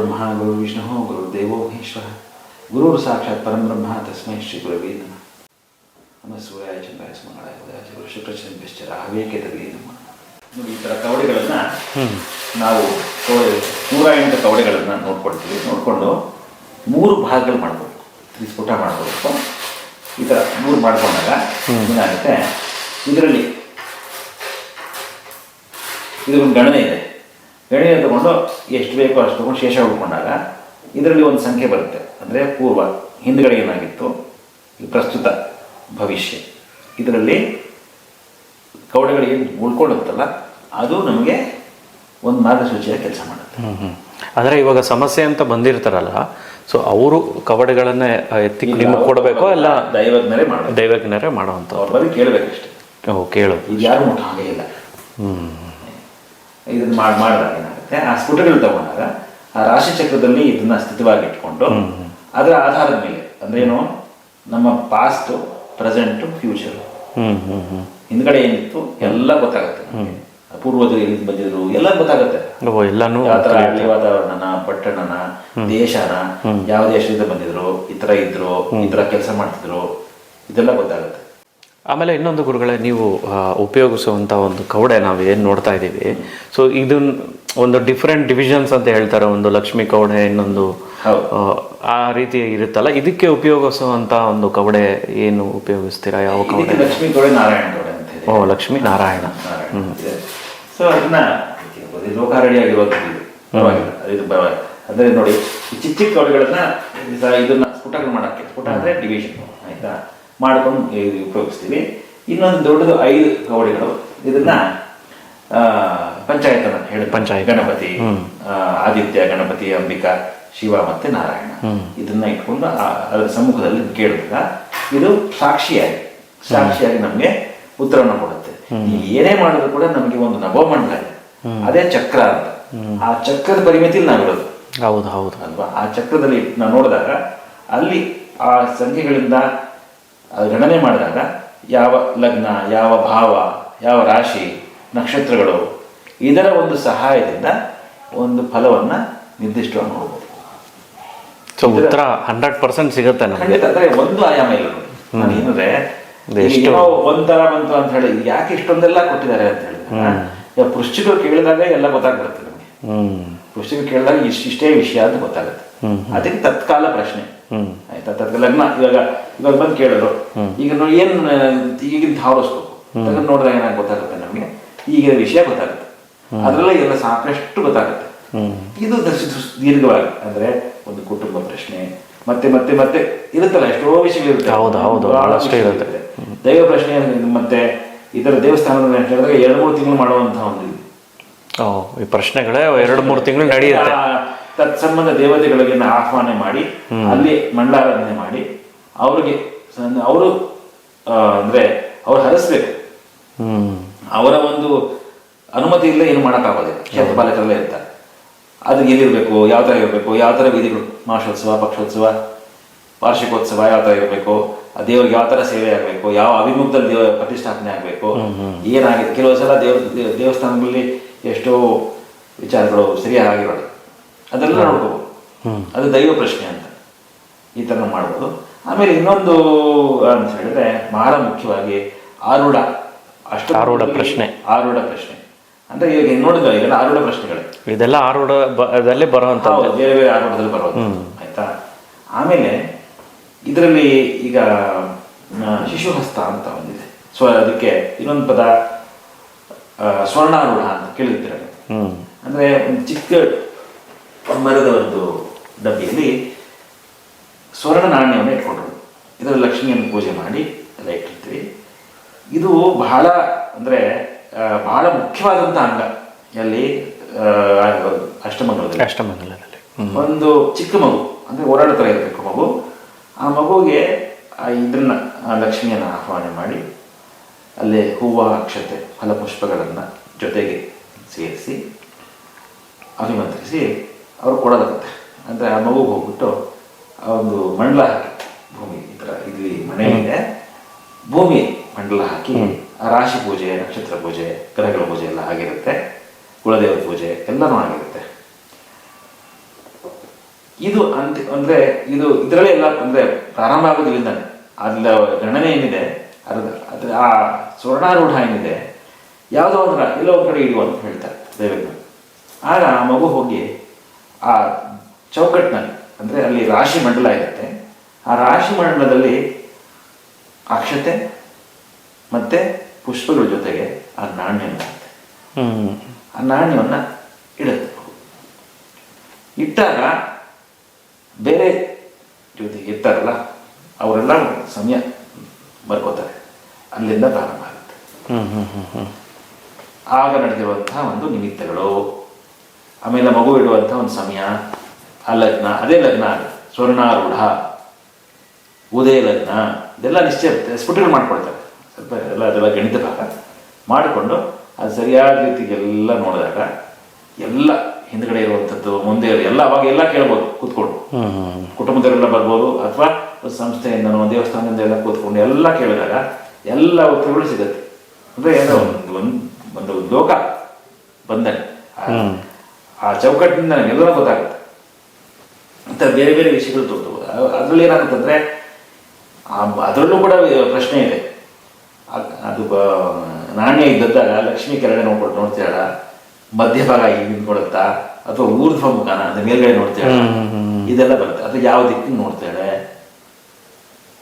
ಗುರುಬ್ರಹ್ಮ ಗುರು ದೇವೋ ಮಹೇಶ್ವರ. ಗುರುರು ಸಾಕ್ಷಾತ್ ಪರಬ್ರಹ್ಮ ತಸ್ಮೈ ಶ್ರೀ ಗುರುವೇ ನಮಃ. ನಮ್ಮ ಸೂರ್ಯಾಯ ಚಂದ್ರಾಯ ಸುಮಂಗಳಾಯ ಗುರು ತಗಲಿ ನಮಃ ನೋಡಿ ಈ ಥರ ಕವಡೆಗಳನ್ನು ನಾವು ನೂರ ಎಂಟು ಕವಡೆಗಳನ್ನು ನೋಡ್ಕೊಳ್ತೀವಿ ನೋಡಿಕೊಂಡು ಮೂರು ಭಾಗಗಳು ಮಾಡ್ಬೋದು ತ್ರಿಸ್ಫುಟ ಮಾಡ್ಬೋದು ಈ ಥರ ಮೂರು ಮಾಡ್ಕೊಂಡಾಗ ಏನಾಗುತ್ತೆ ಇದರಲ್ಲಿ ಇದು ಒಂದು ಗಣನೆ ಇದೆ ಗಣನೆ ತಗೊಂಡು ಎಷ್ಟು ಬೇಕೋ ಅಷ್ಟು ತಗೊಂಡು ಶೇಷ ಉಳ್ಕೊಂಡಾಗ ಇದರಲ್ಲಿ ಒಂದು ಸಂಖ್ಯೆ ಬರುತ್ತೆ. ಅಂದರೆ ಪೂರ್ವ ಹಿಂದ್ಗಡೆ ಏನಾಗಿತ್ತು? ಈ ಪ್ರಸ್ತುತ ಭವಿಷ್ಯ. ಇದರಲ್ಲಿ ಕವಡೆಗಳು ಏನು ಉಳ್ಕೊಳ್ಳುತ್ತಲ್ಲ ಅದು ನಮಗೆ ಒಂದು ಮಾರ್ಗಸೂಚಿಯ ಕೆಲಸ ಮಾಡುತ್ತೆ. ಅಂದರೆ ಇವಾಗ ಸಮಸ್ಯೆ ಅಂತ ಬಂದಿರ್ತಾರಲ್ಲ ಸೊ ಅವರು ಕವಡೆಗಳನ್ನೇ ಎತ್ತಿ ನಿಮಗೆ ಕೊಡಬೇಕು ಇಲ್ಲ ದೈವಜ್ಞರೇ ಮಾಡೋ ದೈವಜ್ಞರೇ ಮಾಡೋವಂಥ ಅವ್ರ ಬಗ್ಗೆ ಕೇಳಬೇಕಷ್ಟೇ. ಓ ಕೇಳೋದು ಯಾರು ಹಾಗೆ ಇಲ್ಲ. ಹ್ಮ್. ಇದನ್ನ ಮಾಡಿ ಮಾಡಿದಾಗ ಏನಾಗುತ್ತೆ? ಆ ಸ್ಫುಟಗಳು ತಗೊಂಡಾಗ ಆ ರಾಶಿ ಚಕ್ರದಲ್ಲಿ ಇದನ್ನ ಸ್ಥಿತವಾಗಿ ಇಟ್ಕೊಂಡು ಅದರ ಆಧಾರದ ಮೇಲೆ ಅಂದ್ರೆ ಏನು? ನಮ್ಮ ಪಾಸ್ಟ್ ಪ್ರೆಸೆಂಟ್ ಫ್ಯೂಚರ್ ಹಿಂದ್ಗಡೆ ಏನಿತ್ತು? ಎಲ್ಲ ಗೊತ್ತಾಗುತ್ತೆ. ಪೂರ್ವಜರು ಎಲ್ಲಿಂದ ಬಂದಿದ್ರು? ಎಲ್ಲ ಗೊತ್ತಾಗುತ್ತೆ. ಯಾವ ವಾತಾವರಣನ ಪಟ್ಟಣನ ದೇಶನ ಯಾವ ದೇಶದಿಂದ ಬಂದಿದ್ರು? ಈ ತರ ಇದ್ರು ಈ ತರ ಕೆಲಸ ಮಾಡ್ತಿದ್ರು? ಇದೆಲ್ಲ ಗೊತ್ತಾಗುತ್ತೆ. ಆಮೇಲೆ ಇನ್ನೊಂದು ಗುರುಗಳೇ ನೀವು ಉಪಯೋಗಿಸುವಂಥ ಒಂದು ಕವಡೆ ನಾವು ಏನು ನೋಡ್ತಾ ಇದ್ದೀವಿ. ಸೊ ಇದನ್ನ ಒಂದು ಡಿಫ್ರೆಂಟ್ ಡಿವಿಷನ್ಸ್ ಅಂತ ಹೇಳ್ತಾರೆ ಒಂದು ಲಕ್ಷ್ಮಿ ಕವಡೆ ಇನ್ನೊಂದು ಆ, ರೀತಿ ಇರುತ್ತಲ್ಲ. ಇದಕ್ಕೆ ಉಪಯೋಗಿಸುವಂಥ ಒಂದು ಕವಡೆ ಏನು ಉಪಯೋಗಿಸ್ತೀರಾ? ಯಾವ ಕವಡೆ? ಲಕ್ಷ್ಮಿ ಕವಡೆ ನಾರಾಯಣ ಕೌಡೆ ಅಂತ ಓ ಲಕ್ಷ್ಮಿ ನಾರಾಯಣ. ಸೊ ಅದನ್ನ ಅಂದ್ರೆ ನೋಡಿ ಚಿಕ್ಕ ಚಿಕ್ಕ ಕವಡೆಗಳನ್ನ ಇದನ್ನ ಸ್ಫುಟಗಳು ಮಾಡಕ್ಕೆ ಸ್ಫುಟ ಅಂದ್ರೆ ಡಿವಿಷನ್ ಆಯ್ತಾ? ಮಾಡ್ಕೊಂಡು ಉಪಯೋಗಿಸ್ತೀವಿ. ಇನ್ನೊಂದು ದೊಡ್ಡದು ಐದು ಗೌಡಿಗಳು ಇದನ್ನ ಪಂಚಾಯತನ ಹೇಳಿ ಪಂಚಾಯತ್. ಗಣಪತಿ ಆದಿತ್ಯ ಗಣಪತಿ ಅಂಬಿಕಾ ಶಿವ ಮತ್ತೆ ನಾರಾಯಣ. ಇದನ್ನ ಇಟ್ಕೊಂಡು ಅದರ ಸಮ್ಮುಖದಲ್ಲಿ ಕೇಳಿದಾಗ ಇದು ಸಾಕ್ಷಿಯಾಗಿ ಸಾಕ್ಷಿಯಾಗಿ ನಮಗೆ ಉತ್ತರವನ್ನು ಕೊಡುತ್ತೆ. ಏನೇ ಮಾಡಿದ್ರು ಕೂಡ ನಮಗೆ ಒಂದು ನಭೋಮಂಡಲ ಇದೆ. ಅದೇ ಚಕ್ರ ಅಂತ. ಆ ಚಕ್ರದ ಪರಿಮಿತಿಯಲ್ಲಿ ನಾವಿರೋದು ಹೌದು ಹೌದು. ಅಲ್ವಾ? ಆ ಚಕ್ರದಲ್ಲಿ ನಾವು ನೋಡಿದಾಗ ಅಲ್ಲಿ ಆ ಸಂಖ್ಯೆಗಳಿಂದ ಗಣನೆ ಮಾಡಿದಾಗ ಯಾವ ಲಗ್ನ ಯಾವ ಭಾವ ಯಾವ ರಾಶಿ ನಕ್ಷತ್ರಗಳು ಇದರ ಒಂದು ಸಹಾಯದಿಂದ ಒಂದು ಫಲವನ್ನ ನಿರ್ದಿಷ್ಟವಾಗಿ ನೋಡ್ಬೋದು. ಸೊ ಉತ್ತರ ಹಂಡ್ರೆಡ್ ಪರ್ಸೆಂಟ್ ಸಿಗುತ್ತೆ ನಮಗೆ. ಖಂಡಿತ ಒಂದು ಆಯಾಮ ಇಲ್ಲ ಒಂದರ ನಾನು ಏನಂದ್ರೆ ಒಂಥರ ಬಂತು ಅಂತ ಹೇಳಿ ಯಾಕೆ ಇಷ್ಟೊಂದೆಲ್ಲ ಕೊಟ್ಟಿದ್ದಾರೆ ಅಂತ ಹೇಳಿದ್ರೆ ಪುಸ್ತಕಗಳು ಕೇಳಿದಾಗ ಎಲ್ಲ ಗೊತ್ತಾಗ್ಬಿಡುತ್ತೆ. ಪುಸ್ತಕ ಕೇಳಿದಾಗ ಇಷ್ಟಿಷ್ಟೇ ವಿಷಯ ಅಂತ ಗೊತ್ತಾಗುತ್ತೆ. ಅದಕ್ಕೆ ತತ್ಕಾಲ ಪ್ರಶ್ನೆ. ಆಯ್ತಾ? ತತ್ಕಾಲ ಲಗ್ನ. ಇವಾಗ ಇವಾಗ ಬಂದು ಕೇಳಿದ್ರು. ಈಗ ಏನು ಈಗಿನ ಹಾವರಿಸ್ಬೇಕು ತೆಗೆದು ನೋಡಿದಾಗ ಏನಾಗ ಗೊತ್ತಾಗುತ್ತೆ ನಮಗೆ? ಈಗಿನ ವಿಷಯ ಗೊತ್ತಾಗುತ್ತೆ. ಅದರಲ್ಲೇ ಎಲ್ಲ ಸಾಕಷ್ಟು ಗೊತ್ತಾಗುತ್ತೆ. ಇದು ದೀರ್ಘವಾಗಿ. ಅಂದ್ರೆ ಒಂದು ಕುಟುಂಬ ಪ್ರಶ್ನೆ ಮತ್ತೆ ಮತ್ತೆ ಮತ್ತೆ ಇರುತ್ತಲ್ಲ ಎಷ್ಟೋ ವಿಷಯಗಳಿರುತ್ತೆ. ಹೌದು, ಹೌದು, ಬಹಳ ಬಹಳಷ್ಟು ಇರುತ್ತೆ. ದೈವ ಪ್ರಶ್ನೆ ಮತ್ತೆ ಇತರ ದೇವಸ್ಥಾನದಲ್ಲಿ ಅಂತ ಹೇಳಿದಾಗ ಎರಡು ಮೂರು ತಿಂಗಳು ಮಾಡುವಂತಹ ಒಂದು ಈ ಪ್ರಶ್ನೆಗಳೇ ಎರಡು ಮೂರು ತಿಂಗಳು ನಡೆಯುತ್ತೆ. ತತ್ಸಂಬಂಧ ದೇವತೆಗಳಿಗೆ ಆಹ್ವಾನ ಮಾಡಿ ಅಲ್ಲಿ ಮಂಡಾರಾಧನೆ ಮಾಡಿ ಅವ್ರಿಗೆ ಅವರು ಅಂದ್ರೆ ಅವ್ರು ಹರಿಸ್ಬೇಕು. ಅವರ ಒಂದು ಅನುಮತಿ ಇಲ್ಲ ಏನು ಮಾಡೋಕ್ಕಾಗೋದಿಲ್ಲ. ಕ್ಷೇತ್ರ ಪಾಲಕರಲ್ಲೇ ಇರ್ತಾರೆ. ಅದು ಇದಿರಬೇಕು ಯಾವ ಥರ ಇರಬೇಕು ಯಾವ ಥರ ವಿಧಿಗಳು ಮಾಸೋತ್ಸವ ಪಕ್ಷೋತ್ಸವ ವಾರ್ಷಿಕೋತ್ಸವ ಯಾವ ಥರ ಇರಬೇಕು ಆ ದೇವರಿಗೆ ಯಾವ ಥರ ಸೇವೆ ಆಗಬೇಕು ಯಾವ ಅಭಿಮುಖದಲ್ಲಿ ದೇವ ಪ್ರತಿಷ್ಠಾಪನೆ ಆಗಬೇಕು ಏನಾಗಿದೆ? ಕೆಲವು ಸಲ ದೇವ- ದೇವಸ್ಥಾನಗಳಲ್ಲಿ ಎಷ್ಟೋ ವಿಚಾರಗಳು ಸರಿಯಾಗಿರೋದು ಅದೆಲ್ಲ ನೋಡ್ಕೋಬೋದು. ಅದು ದೈವ ಪ್ರಶ್ನೆ ಅಂತ. ಈ ಥರ ಮಾಡ್ಬೋದು. ಆಮೇಲೆ ಇನ್ನೊಂದು ಅಂತ ಹೇಳಿದ್ರೆ ಬಹಳ ಮುಖ್ಯವಾಗಿ ಆರೂಢ. ಅಷ್ಟು ಆರೂಢ ಪ್ರಶ್ನೆ. ಆರೂಢ ಪ್ರಶ್ನೆ. ಅಂದ್ರೆ ಈಗ ನೋಡಿದ್ರೆ ಇವೆಲ್ಲ ಆರೂಢ ಪ್ರಶ್ನೆಗಳೇ. ಇದೆಲ್ಲ ಆರೂಢದಲ್ಲಿ ಬರುವಂತ ಬೇರೆ ಬೇರೆ ಆರೂಢದಲ್ಲಿ ಬರೋದು ಆಯ್ತಾ? ಆಮೇಲೆ ಇದರಲ್ಲಿ ಈಗ ಶಿಶುಹಸ್ತ ಅಂತ ಒಂದಿದೆ. ಸೊ ಅದಕ್ಕೆ ಇನ್ನೊಂದು ಪದ ಸ್ವರ್ಣಾರೂಢ ಅಂತ. ಕೇಳಿರ್ತೀರ ಅಂದ್ರೆ ಒಂದು ಚಿಕ್ಕ ಮರದ ಒಂದು ಡಬ್ಬಿಯಲ್ಲಿ ಸ್ವರ್ಣ ನಾಣ್ಯವನ್ನು ಇಟ್ಕೊಂಡ್ರು. ಇದರ ಲಕ್ಷ್ಮಿಯನ್ನು ಪೂಜೆ ಮಾಡಿ ಎಲ್ಲ ಇಟ್ಟಿರ್ತೀವಿ. ಇದು ಬಹಳ ಅಂದ್ರೆ ಬಹಳ ಮುಖ್ಯವಾದಂಥ ಅಂಗ ಎಲ್ಲಿ ಆ, ಅಷ್ಟಮಂಗಲದಲ್ಲಿ. ಅಷ್ಟಮಂಗಲದಲ್ಲಿ. ಒಂದು ಚಿಕ್ಕ ಮಗು ಅಂದ್ರೆ ಓಡಾಡ್ತಾ ಇರಬೇಕು ಮಗು. ಆ ಮಗುವಿಗೆ ಇದನ್ನ ಲಕ್ಷ್ಮಿಯನ್ನು ಆಹ್ವಾನ ಮಾಡಿ ಅಲ್ಲೇ ಹೂವು ಅಕ್ಷತೆ ಫಲಪುಷ್ಪಗಳನ್ನು ಜೊತೆಗೆ ಸೇರಿಸಿ ಅಭಿಮಂತ್ರಿಸಿ ಅವರು ಕೊಡಲಾಗುತ್ತೆ ಅಂದರೆ ಆ ಮಗು ಹೋಗ್ಬಿಟ್ಟು ಆ ಒಂದು ಮಂಡಲ ಹಾಕಿ ಭೂಮಿ ಈ ಥರ ಇಲ್ಲಿ ಮನೆ ಇದೆ. ಭೂಮಿ ಮಂಡಲ ಹಾಕಿ ಆ ರಾಶಿ ಪೂಜೆ ನಕ್ಷತ್ರ ಪೂಜೆ ಗ್ರಹಗಳ ಪೂಜೆ ಎಲ್ಲ ಆಗಿರುತ್ತೆ. ಕುಲದೇವರ ಪೂಜೆ ಎಲ್ಲನೂ ಆಗಿರುತ್ತೆ. ಇದು ಅಂತ ಅಂದ್ರೆ ಇದು ಇದರಲ್ಲೇ ಎಲ್ಲ ಅಂದ್ರೆ ಪ್ರಾರಂಭ ಆಗೋದ್ರಿಂದಾನೆ ಅದ್ರ ಗಣನೆ ಏನಿದೆ ಅದ್ರ ಅದ್ರ ಆ ಸ್ವರ್ಣಾರೂಢ ಏನಿದೆ ಯಾವುದೋ ಒಂದು ಎಲ್ಲೋ ಒಂದು ಕಡೆ ಇಡುವ ಅಂತ ಹೇಳ್ತಾರೆ ದಯವಿಟ್ಟು ಆಗ ಆ ಮಗು ಹೋಗಿ ಆ ಚೌಕಟ್ಟಿನಲ್ಲಿ ಅಂದರೆ ಅಲ್ಲಿ ರಾಶಿ ಮಂಡಲ ಇರುತ್ತೆ ಆ ರಾಶಿ ಮಂಡಲದಲ್ಲಿ ಅಕ್ಷತೆ ಮತ್ತೆ ಪುಷ್ಪಗಳ ಜೊತೆಗೆ ಆ ನಾಣ್ಯ ಇರುತ್ತೆ. ಆ ನಾಣ್ಯವನ್ನು ಇಡುತ್ತೆ. ಇಟ್ಟಾಗ ಬೇರೆ ಜೊತೆ ಇರ್ತಾರಲ್ಲ ಅವರೆಲ್ಲ ಸಮಯ ಬರ್ಕೋತಾರೆ ಅಲ್ಲಿಂದ ಪ್ರಾರಂಭ ಆಗುತ್ತೆ. ಆಗ ನಡೆದಿರುವಂತಹ ಒಂದು ನಿಮಿತ್ತಗಳು. ಆಮೇಲೆ ಮಗು ಇಡುವಂತಹ ಒಂದು ಸಮಯ ಆ ಲಗ್ನ ಅದೇ ಲಗ್ನ ಸ್ವರ್ಣಾರೂಢ ಉದಯ ಲಗ್ನ ಇದೆಲ್ಲ ನಿಶ್ಚಯ ಇರುತ್ತೆ. ಸ್ಫುಟಗಳು ಮಾಡ್ಕೊಳ್ತಾರೆ. ಸ್ವಲ್ಪ ಎಲ್ಲ ಅದೆಲ್ಲ ಗಣಿತ ಭಾಗ. ಮಾಡಿಕೊಂಡು ಅದು ಸರಿಯಾದ ರೀತಿಗೆಲ್ಲ ನೋಡಿದಾಗ ಎಲ್ಲ ಹಿಂದ್ಗಡೆ ಇರುವಂಥದ್ದು ಮುಂದೆ ಇರೋ ಎಲ್ಲ ಅವಾಗ ಎಲ್ಲ ಕೇಳ್ಬೋದು ಕೂತ್ಕೊಂಡು. ಕುಟುಂಬದವರೆಲ್ಲ ಬರ್ಬೋದು ಅಥವಾ ಸಂಸ್ಥೆಯಿಂದನೋ ದೇವಸ್ಥಾನದಿಂದ ಎಲ್ಲ ಕೂತ್ಕೊಂಡು ಎಲ್ಲ ಕೇಳಿದಾಗ ಎಲ್ಲ ಉತ್ತರಗಳು ಸಿಗುತ್ತೆ. ಅಂದರೆ ಏನೋ ಒಂದು ಒಂದು ಒಂದು ಲೋಕ ಬಂಧನೆ. ಆ- ಚೌಕಟ್ಟಿನಿಂದ ನಮಗೆಲ್ಲರೂ ಗೊತ್ತಾಗುತ್ತೆ. ಅಂತ ಬೇರೆ ಬೇರೆ ವಿಷಯಗಳು ತೋರ್ತವೆ ಅದರಲ್ಲಿ ಏನಾಗುತ್ತಂದ್ರೆ ಅದರಲ್ಲೂ ಕೂಡ ಪ್ರಶ್ನೆ ಇದೆ. ಅದು ನಾಣ್ಯ ಇದ್ದದ್ದಾಗ ಲಕ್ಷ್ಮಿ ಕೆಳಗಡೆ ನೋಡ್ಕೊಂಡು ನೋಡ್ತೀರ ಮಧ್ಯಭಾಗ ಈಗ ನಿಂತ್ಕೊಳುತ್ತಾ ಅಥವಾ ಊರ್ಧ್ವ ಮುಖಾನ ಅಂದ್ರೆ ಮೇಲ್ಗಡೆ ಹ್ಮ್. ಇದೆಲ್ಲ ಬರುತ್ತೆ. ಅಥವಾ ಯಾವ ದಿಕ್ಕಿನ ನೋಡ್ತಾಳೆ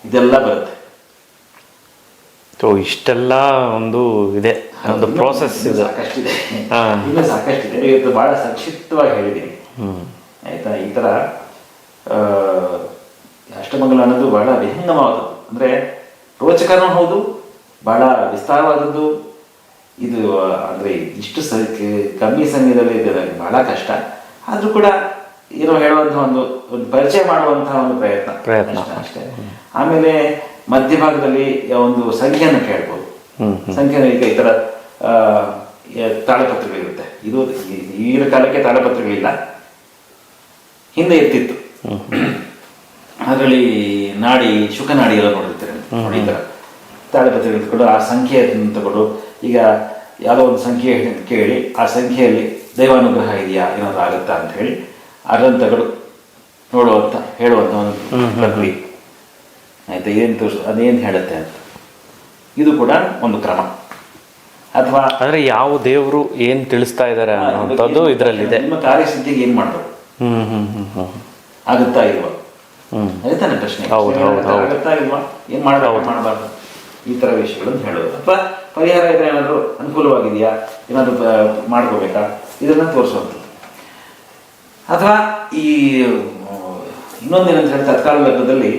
ಇದೆಲ್ಲ ಬರುತ್ತೆ. ಸೊ ಇಷ್ಟೆಲ್ಲ ಒಂದು ಇದೆ. ಒಂದು ಪ್ರೋಸೆಸ್ ಇದು. ಸಾಕಷ್ಟಿದೆ. ಇನ್ನೂ ಸಾಕಷ್ಟಿದೆ. ಇವತ್ತು ಬಹಳ ಸಂಕ್ಷಿಪ್ತವಾಗಿ ಹೇಳಿದ್ದೀನಿ ಹ್ಮ್. ಆಯ್ತಾ? ಈ ಥರ ಅಷ್ಟಮಂಗಲ ಅನ್ನೋದು ಬಹಳ ವಿಭಿನ್ನವಾದದ್ದು. ಅಂದರೆ ರೋಚಕನೂ ಹೌದು ಬಹಳ ವಿಸ್ತಾರವಾದದ್ದು. ಇದು ಅಂದರೆ ಇಷ್ಟು ಸ ಕಮ್ಮಿ ಸಮಯದಲ್ಲಿ ಇದು ಬಹಳ ಕಷ್ಟ. ಆದರೂ ಕೂಡ ಏನೋ ಹೇಳುವಂಥ ಒಂದು ಒಂದು ಪರಿಚಯ ಮಾಡುವಂತಹ ಒಂದು ಪ್ರಯತ್ನ. ಪ್ರಯತ್ನ. ಅಷ್ಟೇ ಆಮೇಲೆ ಮಧ್ಯಭಾಗದಲ್ಲಿ ಒಂದು ಸಂಖ್ಯೆಯನ್ನು ಕೇಳ್ಬೋದು. ಸಂಖ್ಯೆ ಈ ತರ ಆ, ಎ- ತಾಳಪತ್ರಗಳಿರುತ್ತೆ ಇದು ಈಗಿನ ಕಾಲಕ್ಕೆ ತಾಳಪತ್ರಗಳಿಲ್ಲ. ಹಿಂದೆ ಇರ್ತಿತ್ತು. ಅದರಲ್ಲಿ ನಾಡಿ ಶುಕನಾಡಿ ಎಲ್ಲ ನೋಡಿರ್ತಾರೆ ನೋಡಿ ಈ ಥರ ತಾಳೆಪತ್ರಗಳು ತಗೊಂಡು ಆ ಸಂಖ್ಯೆ ತಗೊಂಡು ಈಗ ಯಾವುದೋ ಒಂದು ಸಂಖ್ಯೆ ಕೇಳಿ ಆ ಸಂಖ್ಯೆಯಲ್ಲಿ ದೈವಾನುಗ್ರಹ ಇದೆಯಾ ಏನಾದ್ರು ಆಗುತ್ತಾ ಅಂತ ಹೇಳಿ ಅದನ್ನು ತಗೊಂಡು ನೋಡುವಂತ ಹೇಳುವಂತ ಒಂದು ಪ್ರಕ್ರಿಯೆ. ಆಯ್ತಾ ಏನು ತೋರಿಸ್ ಅದೇನು ಹೇಳುತ್ತೆ ಅಂತ. ಇದು ಕೂಡ ಒಂದು ಕ್ರಮ. ಅಥವಾ ಅಂದ್ರೆ ಯಾವ ದೇವರು ಏನ್ ತಿಳಿಸ್ತಾ ಇದ್ದಾರೆ ಅನ್ನೋದು ಇದರಲ್ಲಿದೆ. ನಿಮ್ಮ ಕಾರ್ಯಸಿದ್ಧಿಗೆ ಏನು ಮಾಡಬೇಕು? ಹ್ಮ್ ಹ್ಮ್ ಹ್ಮ್ ಹ್ಮ್ ಆಗುತ್ತಾ ಇಲ್ವಾ? ಹ್ಮ್. ಅದೇ ತಾನೇ ಪ್ರಶ್ನೆ? ಹೌದು, ಹೌದು, ಹೌದು. ಆಗುತ್ತಾ ಇಲ್ವಾ? ಏನು ಮಾಡಬಾರ್ದು ಮಾಡಬಾರ್ದು? ಈ ತರ ವಿಷಯಗಳನ್ನು ಹೇಳೋದು. ಅಥವಾ ಪರಿಹಾರ ಇದ್ರೆ ಏನಾದರೂ ಅನುಕೂಲವಾಗಿದೆಯಾ? ಏನಾದರೂ ಮಾಡ್ಕೋಬೇಕಾ? ಇದನ್ನ ತೋರಿಸುವಂಥದ್ದು ಅಥವಾ ಈ ಇನ್ನೊಂದೇನಂತ ಹೇಳಿ ತತ್ಕಾಲ ಲಗ್ನದಲ್ಲಿ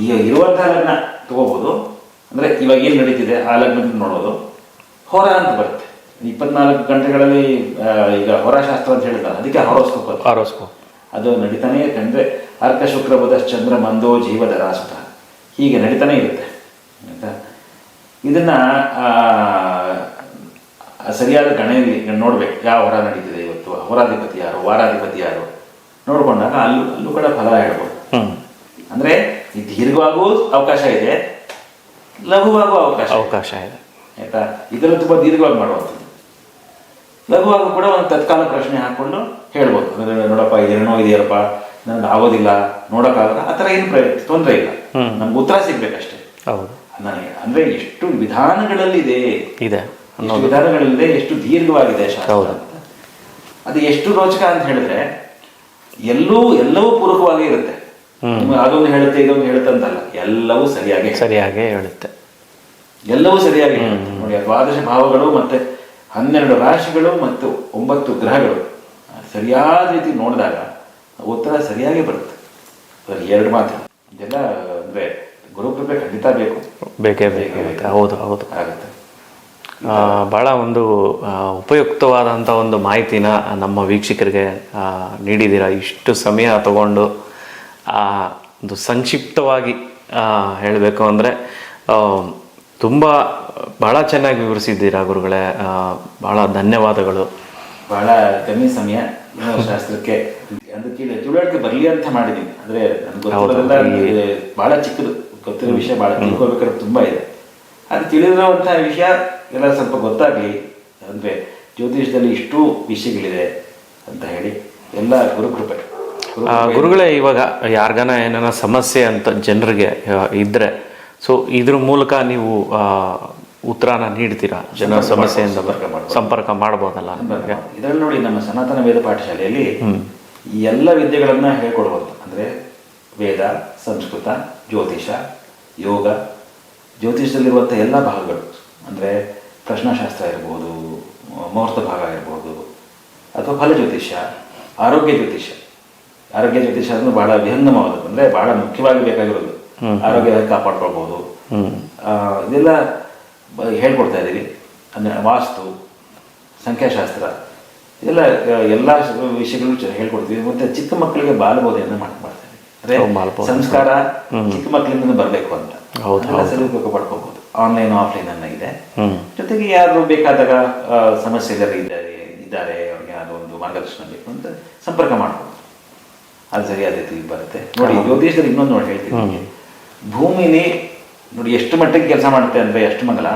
ಈ ಇರುವಂತಹ ಲಗ್ನ ತಗೋಬಹುದು ಅಂದ್ರೆ ಇವಾಗ ಏನು ನಡೀತಿದೆ? ಆ ಲಗ್ನದಿಂದ ನೋಡೋದು. ಹೊರ ಅಂತ ಬರುತ್ತೆ. ಇಪ್ಪತ್ನಾಲ್ಕು ಗಂಟೆಗಳಲ್ಲಿ ಈಗ ಹೊರಶಾಸ್ತ್ರ ಅಂತ ಹೇಳಿದ ಅದಕ್ಕೆ ಹೊರೋಸ್ಕೋಪ್. ಆರೋಸ್ಕೋ ಅದು ನಡೀತಾನೆ ಯಾಕಂದರೆ ಅರ್ಕ ಶುಕ್ರ ಬುಧ ಚಂದ್ರ ಮಂದೋ ಜೀವ ದರಾಸುತ ಹೀಗೆ ನಡೀತಾನೆ ಇರುತ್ತೆ. ಆಯಿತಾ? ಇದನ್ನ ಸರಿಯಾದ ಗಣೆಯಲ್ಲಿ ನೋಡ್ಬೇಕು. ಯಾವ ಹೊರ ನಡೀತಿದೆ ಇವತ್ತು? ಹೊರಾಧಿಪತಿ ಯಾರು? ವಾರಾಧಿಪತಿ ಯಾರು? ನೋಡ್ಕೊಂಡಾಗ ಅಲ್ಲೂ ಅಲ್ಲೂ ಕೂಡ ಫಲ ಹೇಳ್ಬೋದು. ಅಂದ್ರೆ ದೀರ್ಘವಾಗೂ ಅವಕಾಶ ಇದೆ. ಲಘುವಾಗೂ ಅವಕಾಶ ಅವಕಾಶ ಇದೆ. ಆಯ್ತಾ? ಇದನ್ನು ತುಂಬಾ ದೀರ್ಘವಾಗಿ ಮಾಡುವಂಥದ್ದು. ಲಘುವಾಗೂ ಕೂಡ ಒಂದು ತತ್ಕಾಲ ಪ್ರಶ್ನೆ ಹಾಕೊಂಡು ಹೇಳ್ಬೋದು. ಅಂದ್ರೆ ನೋಡಪ್ಪ ಇದೇನೋ ಇದೆಯಪ್ಪ ನನಗೆ ಆಗೋದಿಲ್ಲ ನೋಡೋಕ್ಕಾಗಲ್ಲ ಆ ಥರ ಏನು ಪ್ರಯತ್ನ ತೊಂದರೆ ಇಲ್ಲ. ನಮ್ಗೆ ಉತ್ತರ ಸಿಗ್ಬೇಕಷ್ಟೇ. ಹೌದು. ನನಗೆ ಅಂದ್ರೆ ಎಷ್ಟು ವಿಧಾನಗಳಲ್ಲಿದೆ ಇದೆ ವಿಧಾನಗಳಲ್ಲಿದೆ ಎಷ್ಟು ದೀರ್ಘವಾಗಿದೆ ಶಾಸ್ತ್ರ. ಅದು ಎಷ್ಟು ರೋಚಕ ಅಂತ ಹೇಳಿದ್ರೆ ಎಲ್ಲೂ ಎಲ್ಲವೂ ಪೂರಕವಾಗಿ ಇರುತ್ತೆ. ಅದೊಂದು ಹೇಳುತ್ತೆ ಇದೊಂದು ಹೇಳುತ್ತೆ ಅಂತಲ್ಲ. ಎಲ್ಲವೂ ಸರಿಯಾಗಿ ಸರಿಯಾಗಿ ಹೇಳುತ್ತೆ. ಎಲ್ಲವೂ ಸರಿಯಾಗಿ. ನೋಡಿ ದ್ವಾದಶ ಭಾವಗಳು ಮತ್ತೆ ಹನ್ನೆರಡು ರಾಶಿಗಳು ಮತ್ತು ಒಂಬತ್ತು ಗ್ರಹಗಳು ಸರಿಯಾದ ರೀತಿ ನೋಡಿದಾಗ ಉತ್ತರ ಸರಿಯಾಗಿ ಬರುತ್ತೆ. ಎರಡು ಮಾತು. ಇದೆಲ್ಲ ಅಂದ್ರೆ ಗುರುಕೃಪೆ ಖಂಡಿತ ಬೇಕು. ಬೇಕೇ ಬೇಕೇ. ಹೌದು ಹೌದು. ಆಗುತ್ತೆ. ಆ, ಬಹಳ ಒಂದು ಉಪಯುಕ್ತವಾದಂಥ ಒಂದು ಮಾಹಿತಿನ ನಮ್ಮ ವೀಕ್ಷಕರಿಗೆ ನೀಡಿದ್ದೀರಾ? ಇಷ್ಟು ಸಮಯ ತಗೊಂಡು ಒಂದು ಸಂಕ್ಷಿಪ್ತವಾಗಿ ಹೇಳಬೇಕು ಅಂದರೆ ತುಂಬ ಭಾಳ ಚೆನ್ನಾಗಿ ವಿವರಿಸಿದ್ದೀರಾ ಗುರುಗಳೇ. ಭಾಳ ಧನ್ಯವಾದಗಳು. ಬಹಳ ಕಮ್ಮಿ ಸಮಯ ಶಾಸ್ತ್ರಕ್ಕೆ ಅಂದ್ರೆ ಕೇಳಿ ತಿಳುವಳಿಕೆ ಬರಲಿ ಅಂತ ಮಾಡಿದ್ದೀನಿ. ಅಂದ್ರೆ ನನ್ಗೆ ಬಹಳ ಚಿಕ್ಕದು. ಗೊತ್ತಿರೋ ವಿಷಯ ಬಹಳ ತಿಳ್ಕೊಬೇಕಾದ್ರೆ ತುಂಬಾ ಇದೆ. ಅದು ತಿಳಿದಿರುವಂತಹ ವಿಷಯ ಎಲ್ಲ ಸ್ವಲ್ಪ ಗೊತ್ತಾಗ್ಲಿ. ಅಂದ್ರೆ ಜ್ಯೋತಿಷದಲ್ಲಿ ಇಷ್ಟು ವಿಷಯಗಳಿದೆ ಅಂತ ಹೇಳಿ. ಎಲ್ಲ ಗುರುಕೃಪೆ. ಗುರು ಆ, ಗುರುಗಳೇ ಇವಾಗ ಯಾರಿಗಾನ ಏನಾರ ಸಮಸ್ಯೆ ಅಂತ ಜನರಿಗೆ ಇದ್ರೆ ಸೊ ಇದ್ರ ಮೂಲಕ ನೀವು ಉತ್ತರನ ನೀಡ್ತೀರಾ? ಜನ ಸಮಸ್ಯೆಯಿಂದ ಸಂಪರ್ಕ ಮಾಡಬಹುದಲ್ಲ ಇದರಲ್ಲಿ ನೋಡಿ ನಮ್ಮ ಸನಾತನ ವೇದ ಪಾಠಶಾಲೆಯಲ್ಲಿ ಎಲ್ಲ ವಿದ್ಯೆಗಳನ್ನ ಹೇಳ್ಕೊಡ್ಬೋದು. ಅಂದ್ರೆ ವೇದ ಸಂಸ್ಕೃತ ಜ್ಯೋತಿಷ ಯೋಗ ಜ್ಯೋತಿಷದಲ್ಲಿರುವಂಥ ಎಲ್ಲ ಭಾಗಗಳು. ಅಂದ್ರೆ ಪ್ರಶ್ನಾಶಾಸ್ತ್ರ ಇರ್ಬೋದು ಮುಹೂರ್ತ ಭಾಗ ಇರ್ಬೋದು ಅಥವಾ ಫಲ ಜ್ಯೋತಿಷ್ಯ ಆರೋಗ್ಯ ಜ್ಯೋತಿಷ್ಯ. ಆರೋಗ್ಯ ಜ್ಯೋತಿಷ್ಯ ಅಂದ್ರೆ ಬಹಳ ವಿಹಂಗಮವಾದದ್ದು ಅಂದ್ರೆ ಬಹಳ ಮುಖ್ಯವಾಗಿ ಬೇಕಾಗಿರೋದು. ಆರೋಗ್ಯ ಕಾಪಾಡ್ಕೊಳ್ಬೋದು. ಆ, ಇದೆಲ್ಲ ಹೇಳ್ಕೊಡ್ತಾ ಇದ್ದೀವಿ ಅಂದ್ರೆ ವಾಸ್ತು ಸಂಖ್ಯಾಶಾಸ್ತ್ರ ಇದೆಲ್ಲ ಎಲ್ಲ ವಿಷಯಗಳು ಹೇಳ್ಕೊಡ್ತೀವಿ. ಮತ್ತೆ ಚಿಕ್ಕ ಮಕ್ಕಳಿಗೆ ಬಾಲಬೋಧೆಯನ್ನು ಮಾಡ್ತಾರೆ ಸಂಸ್ಕಾರ ಚಿಕ್ಕ ಮಕ್ಕಳಿಂದ ಬರಬೇಕು ಅಂತ. ಸದುಪಯೋಗ ಪಡ್ಕೋಬಹುದು ಆನ್ಲೈನ್ ಆಫ್ಲೈನ್ ಅನ್ನ ಇದೆ. ಜೊತೆಗೆ ಯಾರು ಬೇಕಾದಾಗ ಸಮಸ್ಯೆಗಳು ಸಮಸ್ಯೆ ಇದ್ದಾರೆ ಇದ್ದಾರೆ ಇದ್ದಾರೆ ಅವ್ರಿಗೆ ಯಾರು ಒಂದು ಮಾರ್ಗದರ್ಶನ ಬೇಕು ಅಂತ ಸಂಪರ್ಕ ಮಾಡ್ಬೋದು. ಅದು ಸರಿಯಾದ ರೀತಿ ಬರುತ್ತೆ. ನೋಡಿ ಜ್ಯೋತಿಷದಲ್ಲಿ ಇನ್ನೊಂದು ನೋಡಿ ಹೇಳ್ತೀನಿ. ಭೂಮಿಲಿ ನೋಡಿ ಎಷ್ಟು ಮಟ್ಟಕ್ಕೆ ಕೆಲಸ ಮಾಡುತ್ತೆ ಅಂದ್ರೆ ಎಷ್ಟು ಮಂಗಲ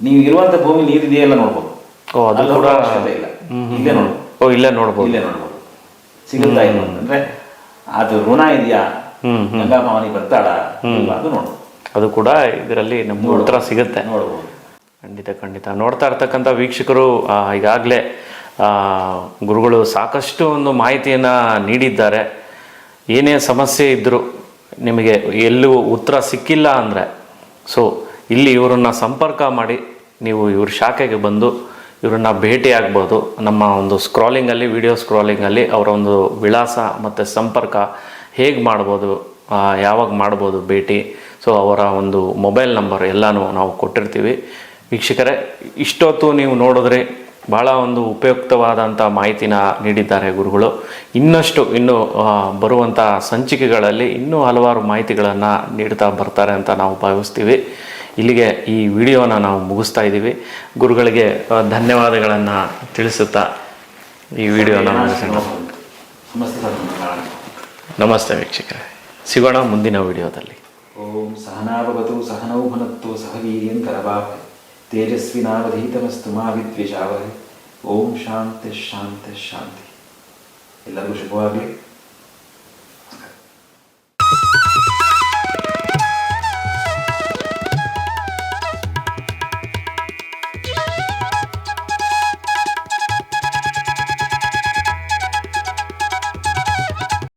ನೀವು ಇರುವಂತ ಭೂಮಿ ನೀರು ನೋಡ್ಬೋದು. ಇಲ್ಲ. ಇಲ್ಲೇ ನೋಡ್ಬೋದು. ಓ ಇಲ್ಲೇ ನೋಡ್ಬೋದು. ಇಲ್ಲೇ ನೋಡ್ಬೋದು. ಸಿಗುತ್ತಾ ಇಲ್ಲ ಅಂತಂದ್ರೆ ಅದು ಋಣ ಇದೆಯಾ? ಹ್ಮ್, ಗಂಗಾ ಭವಾನಿ ಬರ್ತಾಳ? ಅದು ನೋಡ್ಬೋದು. ಅದು ಕೂಡ ಇದರಲ್ಲಿ ನಮ್ಮ ಉತ್ತರ ಸಿಗುತ್ತೆ. ನೋಡ್ಬೋದು. ಖಂಡಿತ ಖಂಡಿತ. ನೋಡ್ತಾ ಇರ್ತಕ್ಕಂಥ ವೀಕ್ಷಕರು ಈಗಾಗಲೇ ಗುರುಗಳು ಸಾಕಷ್ಟು ಒಂದು ಮಾಹಿತಿಯನ್ನು ನೀಡಿದ್ದಾರೆ. ಏನೇ ಸಮಸ್ಯೆ ಇದ್ದರೂ ನಿಮಗೆ ಎಲ್ಲೂ ಉತ್ತರ ಸಿಕ್ಕಿಲ್ಲ ಅಂದರೆ, ಸೊ, ಇಲ್ಲಿ ಇವರನ್ನ ಸಂಪರ್ಕ ಮಾಡಿ, ನೀವು ಇವ್ರ ಶಾಖೆಗೆ ಬಂದು ಇವರನ್ನ ಭೇಟಿ ಆಗ್ಬೋದು ನಮ್ಮ ಒಂದು ಸ್ಕ್ರಾಲಿಂಗಲ್ಲಿ, ವಿಡಿಯೋ ಸ್ಕ್ರಾಲಿಂಗಲ್ಲಿ ಅವರ ಒಂದು ವಿಳಾಸ ಮತ್ತು ಸಂಪರ್ಕ ಹೇಗೆ ಮಾಡ್ಬೋದು ಯಾವಾಗ ಮಾಡ್ಬೋದು ಭೇಟಿ. ಸೊ, ಅವರ ಒಂದು ಮೊಬೈಲ್ ನಂಬರ್ ಎಲ್ಲನೂ ನಾವು ಕೊಟ್ಟಿರ್ತೀವಿ. ವೀಕ್ಷಕರೇ, ಇಷ್ಟೊತ್ತು ನೀವು ನೋಡಿದ್ರೆ ಭಾಳ ಒಂದು ಉಪಯುಕ್ತವಾದಂಥ ಮಾಹಿತಿನ ನೀಡಿದ್ದಾರೆ ಗುರುಗಳು. ಇನ್ನಷ್ಟು ಇನ್ನು ಬರುವಂಥ ಸಂಚಿಕೆಗಳಲ್ಲಿ ಇನ್ನೂ ಹಲವಾರು ಮಾಹಿತಿಗಳನ್ನು ನೀಡ್ತಾ ಬರ್ತಾರೆ ಅಂತ ನಾವು ಭಾವಿಸ್ತೀವಿ. ಇಲ್ಲಿಗೆ ಈ ವಿಡಿಯೋನ ನಾವು ಮುಗಿಸ್ತಾ ಇದ್ದೀವಿ. ಗುರುಗಳಿಗೆ ಧನ್ಯವಾದಗಳನ್ನು ತಿಳಿಸುತ್ತಾ ಈ ವಿಡಿಯೋನ ಮುಗಿಸೋಣ ನಮಸ್ತೆ ವೀಕ್ಷಕರೇ. ಸಿಗೋಣ ಮುಂದಿನ ವಿಡಿಯೋದಲ್ಲಿ. ಓಂ ಸಹನಾಭವತು ಸಹನೌ ಭನತ್ತು ಸಹ ವೀರ್ಯಂ ತೇಜಸ್ವಿನಾವಧೀತಮಸ್ತು ಮಾ ವಿದ್ವಿಷಾವಹೈ ಓಂ ಶಾಂತಿ ಶಾಂತಿ ಶಾಂತಿ ಎಲ್ಲರಿಗೂ ಶುಭವಾಗಲಿ